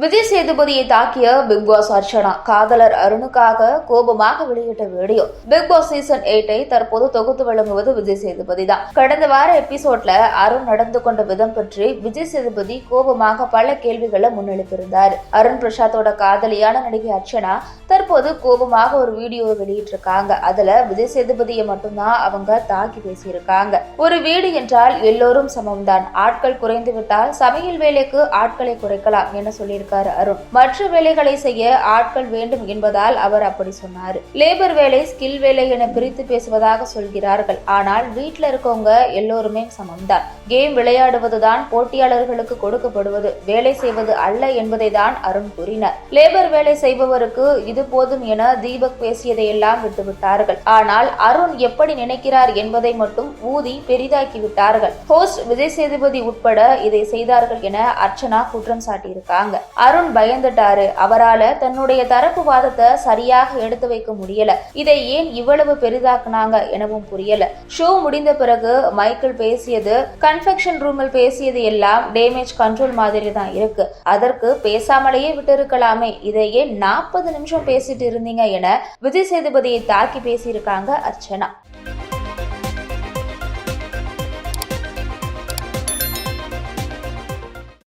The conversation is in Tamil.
விஜய் சேதுபதியை தாக்கிய பிக் பாஸ் அர்ச்சனா. காதலர் அருணுக்காக கோபமாக வெளியிட்ட வீடியோ. பிக் பாஸ் சீசன் எயிட்டை தற்போது தொகுத்து வழங்குவது விஜய் சேதுபதி தான் கடந்த வார எபிசோட்ல அருண் நடந்து கொண்ட விதம் பற்றி விஜய் சேதுபதி கோபமாக பல கேள்விகளை முன்னெடுத்திருந்தார் அருண் பிரசாத்தோட காதலியான நடிகை அர்ச்சனா தற்போது கோபமாக ஒரு வீடியோ வெளியிட்டிருக்காங்க. அதுல விஜய் சேதுபதியை மட்டும்தான் அவங்க தாக்கி பேசியிருக்காங்க. ஒரு வீடு என்றால் எல்லோரும் சமம்தான். ஆட்கள் குறைந்து விட்டால் சமையல் வேலைக்கு ஆட்களை குறைக்கலாம் என சொல்லியிருக்காரு அருண். மற்ற வேலைகளை செய்ய ஆட்கள் வேண்டும் என்பதால் அவர் அப்படி சொன்னார். லேபர் வேலை ஸ்கில் வேலை என பிரித்து பேசுவதாக சொல்கிறார்கள். ஆனால் வீட்டில் இருக்கவங்க எல்லோருமே சமம்தான். கேம் விளையாடுவதுதான் போட்டியாளர்களுக்கு கொடுக்கப்படுவது. வேலை செய்வது அல்ல என்பதை தான் அருண் கூறினார். லேபர் வேலை செய்பவருக்கு இது போதும் என தீபக் பேசியதையெல்லாம் விட்டுவிட்டார்கள். ஆனால் அருண் எப்படி நினைக்கிறார் என்பதை மட்டும் ஊதி பெரிதாக்கி விட்டார்கள் ஹோஸ்ட் விஜய் சேதுபதி உட்பட இதை செய்தார்கள் என அர்ச்சனா குற்றம் சாட்டியிருக்காங்க. அருண் பயந்துட்டாரு. அவரால தன்னுடைய தரப்பு வாதத்தை சரியாக எடுத்து வைக்க முடியல. இதை ஏன் இவ்வளவு பெரிதாக்குனாங்க எனவும் புரியல. ஷோ முடிந்த பிறகு மைக்கேல் பேசியது கன்ஃபெக்ஷன் ரூமில் பேசியது எல்லாம் டேமேஜ் கண்ட்ரோல் மாதிரி தான் இருக்கு. அதற்கு பேசாமலேயே விட்டிருக்கலாமே. இருக்கலாமே இதையே நாற்பது நிமிஷம் பேசிட்டு இருந்தீங்க என விஜய் சேதுபதியை தாக்கி பேசியிருக்காங்க அர்ச்சனா.